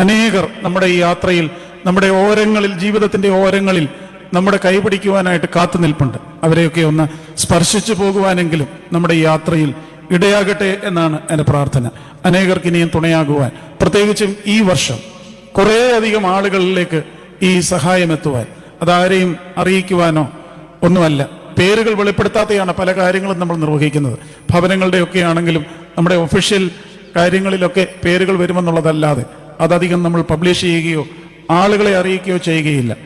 അനേകർ നമ്മുടെ ഈ യാത്രയിൽ നമ്മുടെ ഓരങ്ങളിൽ ജീവിതത്തിന്റെ ഓരങ്ങളിൽ നമ്മുടെ കൈപിടിക്കുവാനായിട്ട് കാത്തു നിൽപ്പുണ്ട്. അവരെയൊക്കെ ഒന്ന് സ്പർശിച്ചു പോകുവാനെങ്കിലും നമ്മുടെ ഈ യാത്രയിൽ ഇടയാകട്ടെ എന്നാണ് എന്റെ പ്രാർത്ഥന. അനേകർക്ക് ഇനിയും തുണയാകുവാൻ. പ്രത്യേകിച്ചും ഈ വർഷം കുറേയധികം ആളുകളിലേക്ക് ഈ സഹായം എത്തുവാൻ. അതാരെയും അറിയിക്കുവാനോ ഒന്നുമല്ല. പേരുകൾ വെളിപ്പെടുത്താതെയാണ് പല കാര്യങ്ങളും നമ്മൾ നിർവഹിക്കുന്നത്. ഭവനങ്ങളുടെയൊക്കെ ആണെങ്കിലും നമ്മുടെ ഒഫീഷ്യൽ കാര്യങ്ങളിലൊക്കെ പേരുകൾ വരുമെന്നുള്ളതല്ലാതെ അതധികം നമ്മൾ പബ്ലിഷ് ചെയ്യുകയോ ആളുകളെ അറിയിക്കുകയോ ചെയ്യുകയില്ല.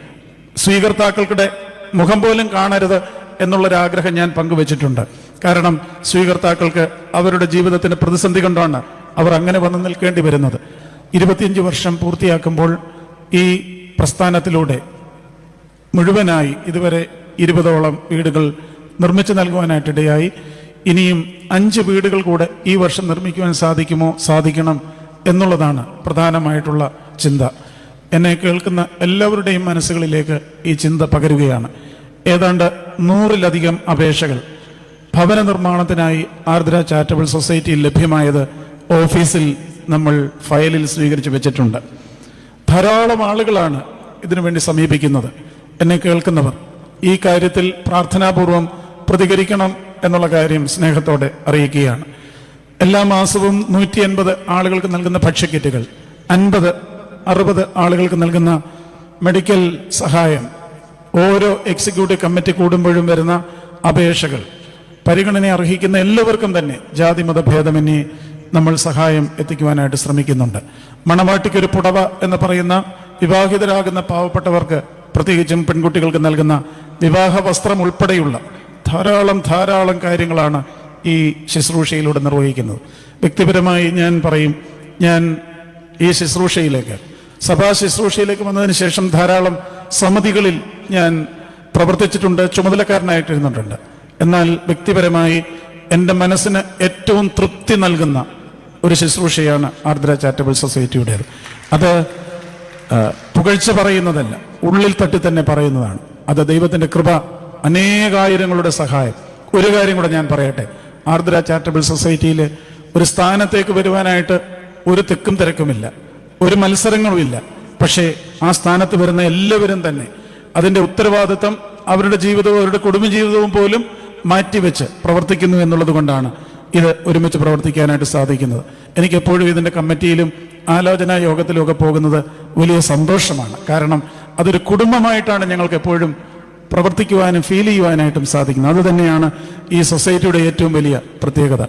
സ്വീകർത്താക്കൾക്കിടെ മുഖം പോലും കാണരുത് എന്നുള്ളൊരാഗ്രഹം ഞാൻ പങ്കുവച്ചിട്ടുണ്ട്. കാരണം സ്വീകർത്താക്കൾക്ക് അവരുടെ ജീവിതത്തിന്റെ പ്രതിസന്ധി കൊണ്ടാണ് അവർ അങ്ങനെ വന്നു നിൽക്കേണ്ടി വരുന്നത്. ഇരുപത്തിയഞ്ച് വർഷം പൂർത്തിയാക്കുമ്പോൾ ഈ പ്രസ്ഥാനത്തിലൂടെ മുഴുവനായി ഇതുവരെ ഇരുപതോളം വീടുകൾ നിർമ്മിച്ചു നൽകുവാനായിട്ടിടയായി. ഇനിയും അഞ്ച് വീടുകൾ കൂടെ ഈ വർഷം നിർമ്മിക്കുവാൻ സാധിക്കുമോ? സാധിക്കണം. എന്നുള്ളതാണ് പ്രധാനമായിട്ടുള്ള ചിന്ത. എന്നെ കേൾക്കുന്ന എല്ലാവരുടെയും മനസ്സുകളിലേക്ക് ഈ ചിന്ത പകരുകയാണ്. ഏതാണ്ട് നൂറിലധികം അപേക്ഷകൾ. ഭവന നിർമ്മാണത്തിനായി ആർദ്ര ചാരിറ്റബിൾ സൊസൈറ്റിയിൽ ലഭ്യമായത് ഓഫീസിൽ നമ്മൾ ഫയലിൽ സ്വീകരിച്ചു വെച്ചിട്ടുണ്ട്. ധാരാളം ആളുകളാണ് ഇതിനു വേണ്ടി സമീപിക്കുന്നത്. എന്നെ കേൾക്കുന്നവർ ഈ കാര്യത്തിൽ പ്രാർത്ഥനാപൂർവം പ്രതികരിക്കണം എന്നുള്ള കാര്യം സ്നേഹത്തോടെ അറിയിക്കുകയാണ്. എല്ലാ മാസവും നൂറ്റി അൻപത് ആളുകൾക്ക് നൽകുന്ന ഭക്ഷ്യക്കിറ്റുകൾ അൻപത് അറുപത് ആളുകൾക്ക് നൽകുന്ന മെഡിക്കൽ സഹായം ഓരോ എക്സിക്യൂട്ടീവ് കമ്മിറ്റി കൂടുമ്പോഴും വരുന്ന അപേക്ഷകൾ പരിഗണന അർഹിക്കുന്ന എല്ലാവർക്കും തന്നെ ജാതി മത ഭേദമന്യേ നമ്മൾ സഹായം എത്തിക്കുവാനായിട്ട് ശ്രമിക്കുന്നുണ്ട്. മണവാട്ടിക്ക് ഒരു പുടവ എന്ന് പറയുന്ന വിവാഹിതരാകുന്ന പാവപ്പെട്ടവർക്ക് പ്രത്യേകിച്ചും പെൺകുട്ടികൾക്ക് നൽകുന്ന വിവാഹ വസ്ത്രം ഉൾപ്പെടെയുള്ള ധാരാളം ധാരാളം കാര്യങ്ങളാണ് ഈ ശുശ്രൂഷയിലൂടെ നിർവഹിക്കുന്നത്. വ്യക്തിപരമായി ഞാൻ പറയും ഞാൻ ഈ ശുശ്രൂഷയിലേക്ക് സഭാ ശുശ്രൂഷയിലേക്ക് വന്നതിന് ശേഷം ധാരാളം സമിതികളിൽ ഞാൻ പ്രവർത്തിച്ചിട്ടുണ്ട് ചുമതലക്കാരനായിട്ടിരുന്നിട്ടുണ്ട്. എന്നാൽ വ്യക്തിപരമായി എന്റെ മനസ്സിന് ഏറ്റവും തൃപ്തി നൽകുന്ന ഒരു ശുശ്രൂഷയാണ് ആർദ്ര ചാരിറ്റബിൾ സൊസൈറ്റിയുടേത്. അത് പുകഴ്ച പറയുന്നതല്ല ഉള്ളിൽ തട്ടി തന്നെ പറയുന്നതാണ്. അത് ദൈവത്തിന്റെ കൃപ അനേകായിരങ്ങളുടെ സഹായം. ഒരു കാര്യം കൂടെ ഞാൻ പറയട്ടെ ആർദ്ര ചാരിറ്റബിൾ സൊസൈറ്റിയിൽ ഒരു സ്ഥാനത്തേക്ക് വരുവാനായിട്ട് ഒരു തിക്കും തിരക്കുമില്ല ഒരു മത്സരങ്ങളുമില്ല. പക്ഷേ ആ സ്ഥാനത്ത് വരുന്ന എല്ലാവരും തന്നെ അതിന്റെ ഉത്തരവാദിത്തം അവരുടെ ജീവിതവും അവരുടെ കുടുംബജീവിതവും പോലും മാറ്റിവെച്ച് പ്രവർത്തിക്കുന്നു എന്നുള്ളത് കൊണ്ടാണ് ഇത് ഒരുമിച്ച് പ്രവർത്തിക്കാനായിട്ട് സാധിക്കുന്നത്. എനിക്ക് എപ്പോഴും ഇതിന്റെ കമ്മിറ്റിയിലും ആലോചനാ യോഗത്തിലും ഒക്കെ പോകുന്നത് വലിയ സന്തോഷമാണ്. കാരണം അതൊരു കുടുംബമായിട്ടാണ് ഞങ്ങൾക്ക് എപ്പോഴും പ്രവർത്തിക്കുവാനും ഫീൽ ചെയ്യുവാനായിട്ടും സാധിക്കുന്നത്. അതുതന്നെയാണ് ഈ സൊസൈറ്റിയുടെ ഏറ്റവും വലിയ പ്രത്യേകത.